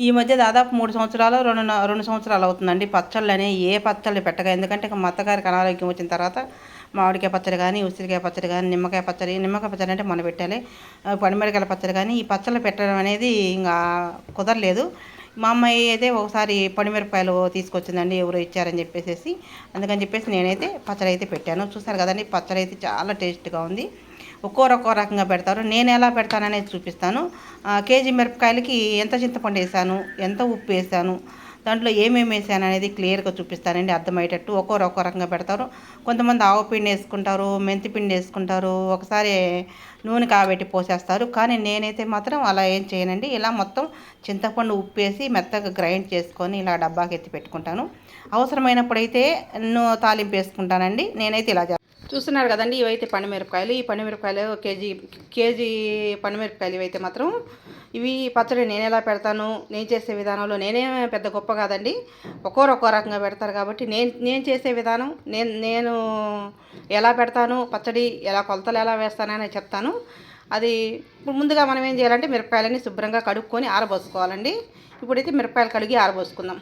ఈ మధ్య దాదాపు మూడు సంవత్సరాలు రెండు రెండు సంవత్సరాలు అవుతుందండి. పచ్చళ్ళు ఏ పచ్చళ్ళు పెట్టగా ఎందుకంటే ఇక మా అత్తగారికి అనారోగ్యం వచ్చిన తర్వాత మామిడికాయ పచ్చడి కానీ ఉసిరికాయ పచ్చడి కానీ నిమ్మకాయ పచ్చడి నిమ్మకాయ పచ్చడి అంటే మనం పెట్టాలి. ఆ, పచ్చడి కానీ ఈ పచ్చళ్ళు పెట్టడం అనేది ఇంకా కుదరలేదు. మా అమ్మాయి అయితే ఒకసారి పండుమిరపకాయలు తీసుకొచ్చిందండి ఎవరు ఇచ్చారని చెప్పేసి అందుకని చెప్పేసి నేనైతే పచ్చడి అయితే పెట్టాను. చూసారు కదండి పచ్చడి అయితే చాలా టేస్ట్గా ఉంది. ఒక్కోరు ఒక్కో రకంగా పెడతారు. నేను ఎలా పెడతాననేది చూపిస్తాను. కేజీ మిరపకాయలకి ఎంత చింతపండు వేసాను ఎంత ఉప్పు వేసాను దాంట్లో ఏమేమి వేసాను అనేది క్లియర్గా చూపిస్తానండి అర్థమయ్యేటట్టు. ఒక్కోరు ఒక్కో రకంగా పెడతారు. కొంతమంది ఆవు పిండి వేసుకుంటారు మెంతి పిండి వేసుకుంటారు ఒకసారి నూనె కాబెట్టి పోసేస్తారు. కానీ నేనైతే మాత్రం అలా ఏం చేయనండి. ఇలా మొత్తం చింతపండు ఉప్పు వేసి మెత్తగా గ్రైండ్ చేసుకొని ఇలా డబ్బాకి ఎత్తి పెట్టుకుంటాను. అవసరమైనప్పుడైతే నూ తాలింపు వేసుకుంటానండి. నేనైతే ఇలా చేస్తాను చూస్తున్నారు కదండి ఇవైతే మిరపకాయలు ఈ పండుమిరపకాయలు కేజీ కేజీ పండుమిరపకాయలు ఇవైతే మాత్రం ఇవి పచ్చడి నేను ఎలా పెడతాను నేను చేసే విధానంలో నేనే పెద్ద గొప్ప కాదండి. ఒక్కోరు ఒక్కో రకంగా పెడతారు కాబట్టి నేను నేను చేసే విధానం నేను నేను ఎలా పెడతాను పచ్చడి ఎలా కొలతలు ఎలా వేస్తానని చెప్తాను. అది ఇప్పుడు ముందుగా మనం ఏం చేయాలంటే మిరపకాయలని శుభ్రంగా కడుక్కొని ఆరబోసుకోవాలండి. ఇప్పుడైతే మిరపకాయలు కడిగి ఆరబోసుకుందాం.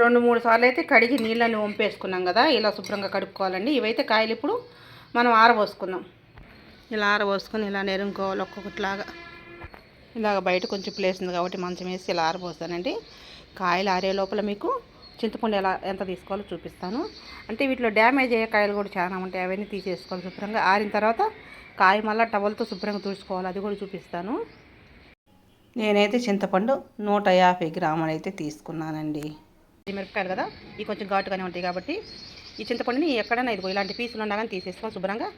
రెండు మూడు సార్లు అయితే కడిగి నీళ్ళని వంపేసుకున్నాం కదా ఇలా శుభ్రంగా కడుక్కోవాలండి. ఇవైతే కాయలు ఇప్పుడు మనం ఆరబోసుకుందాం. ఇలా ఆరబోసుకొని ఇలా నెరుముకోవాలి ఒక్కొక్కటిలాగా. ఇలాగ బయట కొంచెం ప్లేస్ ఉంది కాబట్టి మంచం వేసి ఇలా ఆరబోస్తానండి. కాయలు ఆరే లోపల మీకు చింతపండు ఎలా ఎంత తీసుకోవాలో చూపిస్తాను. అంటే వీటిలో డ్యామేజ్ అయ్యే కాయలు కూడా చాలా ఉంటాయి. అవన్నీ తీసేసుకోవాలి శుభ్రంగా. ఆరిన తర్వాత కాయ మళ్ళీ టవల్తో శుభ్రంగా తుడుచుకోవాలి. అది కూడా చూపిస్తాను. నేనైతే చింతపండు నూట యాభై గ్రాములు అయితే తీసుకున్నానండి. మిరపకాయలు కదా ఇవి కొంచెం ఘాటుగానే ఉంటాయి కాబట్టి ఈ చింతపండుని ఎక్కడైనా ఇదిగో ఇలాంటి పీసులు ఉండగానే తీసేసుకోవాలి శుభ్రంగా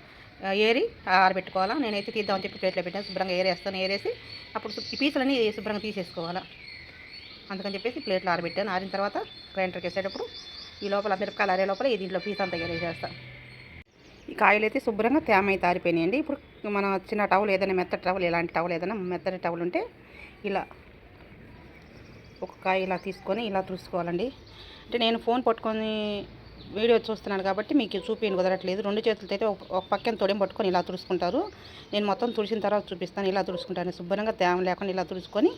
ఏరి ఆరబెట్టుకోవాలా. నేనైతే తీద్దామని చెప్పి ప్లేట్లో పెట్టాను శుభ్రంగా ఏరేస్తాను ఏరేసి అప్పుడు ఈ పీసులన్నీ శుభ్రంగా తీసేసుకోవాలా. అందుకని చెప్పేసి ప్లేట్లో ఆరబెట్టాను. ఆరిన తర్వాత గ్రైండర్కి వేసేటప్పుడు ఈ లోపల మిరపకాయలు ఆరే లోపల ఈ దీంట్లో పీస్ అంతా ఏరేసేస్తాను ఈ కాయలు అయితే శుభ్రంగా తేమ అయితే ఆరిపోయినాయండి. ఇప్పుడు మన చిన్న టవల్ ఏదైనా మెత్తటి టవల్ ఇలాంటి టవల్ ఏదైనా మెత్తటి టవల్ ఉంటే ఇలా ఒక కాయ ఇలా తీసుకొని ఇలా తుడుచుకోవాలండి. అంటే నేను ఫోన్ పట్టుకొని వీడియో చూస్తున్నాను కాబట్టి మీకు చూపించని కుదరట్లేదు. రెండు చేతులతో అయితే ఒక పక్కన తొడిని పట్టుకొని ఇలా తుడుచుకుంటారు. నేను మొత్తం తుడిచిన తర్వాత చూపిస్తాను ఇలా తుడుచుకుంటాను. శుభ్రంగా తేమ లేకుండా ఇలా తుడుచుకొని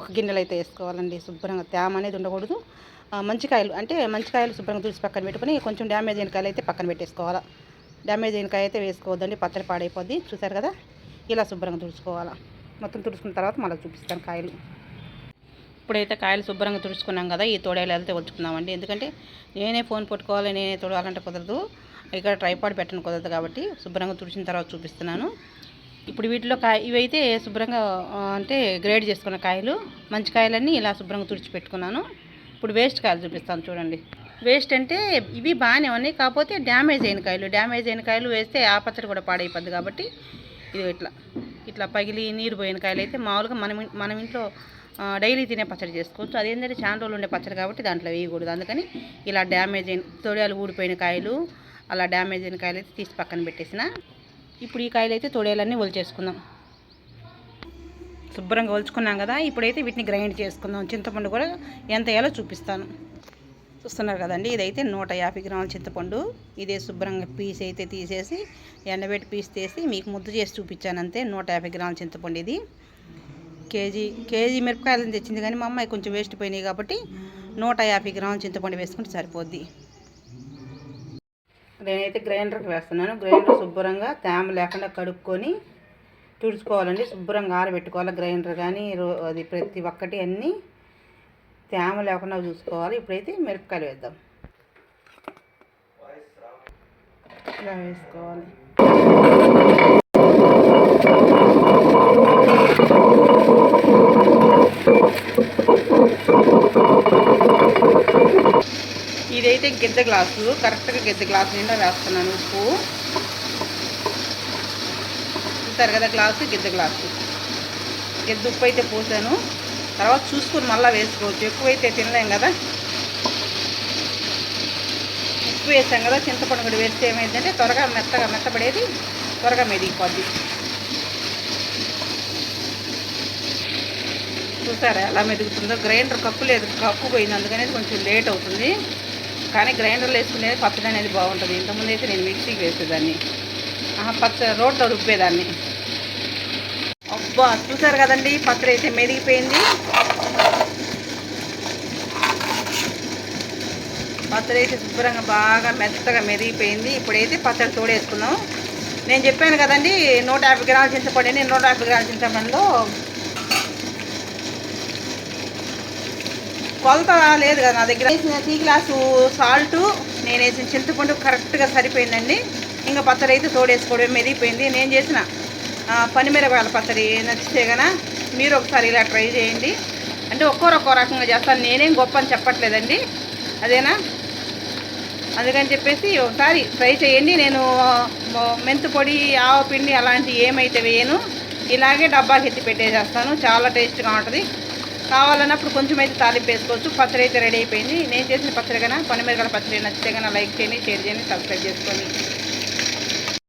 ఒక గిన్నెలు అయితే వేసుకోవాలండి. శుభ్రంగా తేమ అనేది ఉండకూడదు. మంచి కాయలు అంటే మంచి కాయలు శుభ్రంగా తుడిచి పక్కన పెట్టుకొని కొంచెం డ్యామేజ్ అయిన కాయలు అయితే పక్కన పెట్టేసుకోవాలా. డ్యామేజ్ అయిన కాయ అయితే వేసుకోవద్దండి పచ్చడి పాడైపోద్ది. చూసారు కదా? ఇలా శుభ్రంగా తుడుచుకోవాలా. మొత్తం తుడుచుకున్న తర్వాత మళ్ళీ చూపిస్తాను కాయలు. ఇప్పుడైతే కాయలు శుభ్రంగా తుడుచుకున్నాం కదా ఈ తోడేలా వెళ్తే వచ్చుకుందామండి ఎందుకంటే నేనే ఫోన్ పట్టుకోవాలి నేనే తోడాలంటే కుదరదు. ఇక్కడ ట్రైపాడ్ పెట్టను కుదరదు కాబట్టి శుభ్రంగా తుడిచిన తర్వాత చూపిస్తున్నాను. ఇప్పుడు వీటిలో కాయ ఇవైతే శుభ్రంగా అంటే గ్రేడ్ చేసుకున్న కాయలు మంచి కాయలన్నీ ఇలా శుభ్రంగా తుడిచి పెట్టుకున్నాను. ఇప్పుడు వేస్ట్ కాయలు చూపిస్తాను చూడండి. వేస్ట్ అంటే ఇవి బాగానే ఉన్నాయి కాకపోతే డ్యామేజ్ అయిన కాయలు. డ్యామేజ్ అయిన కాయలు వేస్తే ఆ పచ్చడి కూడా పాడైపోద్ది కాబట్టి ఇది ఇట్లా. ఇట్లా పగిలి నీరు పోయిన కాయలు అయితే మామూలుగా మనం మనం ఇంట్లో డైలీ తినే పచ్చడి చేసుకోవచ్చు. అదేంటంటే చాలా రోజులు ఉండే పచ్చడి కాబట్టి దాంట్లో వేయకూడదు. అందుకని ఇలా డ్యామేజ్ అయిన తొడియాలు ఊడిపోయిన కాయలు అలా డ్యామేజ్ అయిన కాయలు అయితే తీసి పక్కన పెట్టేసిన. ఇప్పుడు ఈ కాయలు అయితే తొడియాలన్నీ ఒలిచేసుకుందాం. శుభ్రంగా ఒలుచుకున్నాం కదా ఇప్పుడైతే వీటిని గ్రైండ్ చేసుకుందాం. చింతపండు కూడా ఎంత వేయాలో చూపిస్తాను. చూస్తున్నారు కదండి ఇదైతే నూట యాభై గ్రాముల చింతపండు. ఇదే శుభ్రంగా పీస్ అయితే తీసేసి ఎండబెట్టి పీస్ తీసి మీకు ముద్ద చేసి చూపించాను అంతే నూట యాభై గ్రాముల చింతపండు ఇది. కేజీ కేజీ మిరపకాయలను తెచ్చింది కానీ మా అమ్మాయి కొంచెం వేస్ట్ పోయినాయి కాబట్టి నూట యాభై గ్రాములు చింతపండు వేసుకుంటే సరిపోద్ది. నేనైతే గ్రైండర్కి వేస్తున్నాను. గ్రైండర్ శుభ్రంగా తేమ లేకుండా కడుక్కొని తుడుచుకోవాలండి. శుభ్రంగా ఆరబెట్టుకోవాలి గ్రైండర్ కానీ రో- అది ప్రతి ఒక్కటి అన్నీ తేమ లేకుండా చూసుకోవాలి. ఇప్పుడైతే మిరపకాయలు వేద్దాం. ఇలా వేసుకోవాలి. ఇదైతే గిద్ద గ్లాసు. కరెక్ట్గా గిద్ద గ్లాసు నిండా వేస్తున్నాను ఉప్పు. చూస్తారు కదా గ్లాసు గిద్ద గ్లాసు. గిద్ద ఉప్పు అయితే పోసాను. తర్వాత చూసుకుని మళ్ళీ వేసుకోవచ్చు. ఎక్కువైతే తినలేం కదా. ఉప్పు వేసాం కదా. చింతపండు కూడా వేస్తే ఏమైందంటే త్వరగా మెత్తగా మెత్తపడేది త్వరగా మెదిగిపోద్ది. చూసారా ఎలా మెదుగుతుందో? గ్రైండర్ కప్పు లేదు. కప్పు పోయింది. అందుకనే కొంచెం లేట్ అవుతుంది. కానీ గ్రైండర్లో వేసుకునేది పచ్చడి అనేది బాగుంటుంది. ఇంతకుముందు అయితే నేను మిక్సీకి వేసేదాన్ని. పచ్చ రోడ్లో రుబ్బేదాన్ని. అబ్బా చూసారు కదండి పచ్చడి అయితే మెదిగిపోయింది. పచ్చడి అయితే శుభ్రంగా బాగా మెత్తగా మెదిగిపోయింది. ఇప్పుడైతే పచ్చడి తోడేసుకున్నాం నేను చెప్పాను కదండి నూట యాభై గ్రాముల చింతపండు నేను నూట యాభై గ్రాముల చింతపండులో కొలత లేదు కదా నా దగ్గర. వేసిన టీ గ్లాసు సాల్ట్ నేను వేసిన చింతపండు కరెక్ట్గా సరిపోయిందండి. ఇంకా పచ్చడి అయితే తోడేసుకోవడం మెరిగిపోయింది నేను చేసిన ఆ, పనిమిరపకాయల పచ్చడి నచ్చితే కదా మీరు ఒకసారి ఇలా ట్రై చేయండి. అంటే ఒక్కొరు ఒక్కో రకంగా చేస్తాను. నేనేం గొప్ప అని చెప్పట్లేదండి. అదేనా? అందుకని చెప్పేసి ఒకసారి ట్రై చేయండి. నేను మొ- మెంతు పొడి ఆవ పిండి అలాంటివి ఏమైతే వేయను ఇలాగే డబ్బాకి ఎత్తి పెట్టేసేస్తాను. చాలా టేస్ట్గా ఉంటుంది. కావాలన్నప్పుడు కొంచెం అయితే తాలింపు వేసుకోవచ్చు. పచ్చడి అయితే రెడీ అయిపోయింది. నేను చేసిన పచ్చడి కన్నా పనిమిరగల పచ్చడి నచ్చితే కన్నా లైక్ చేయండి షేర్ చేయండి సబ్స్క్రైబ్ చేసుకోండి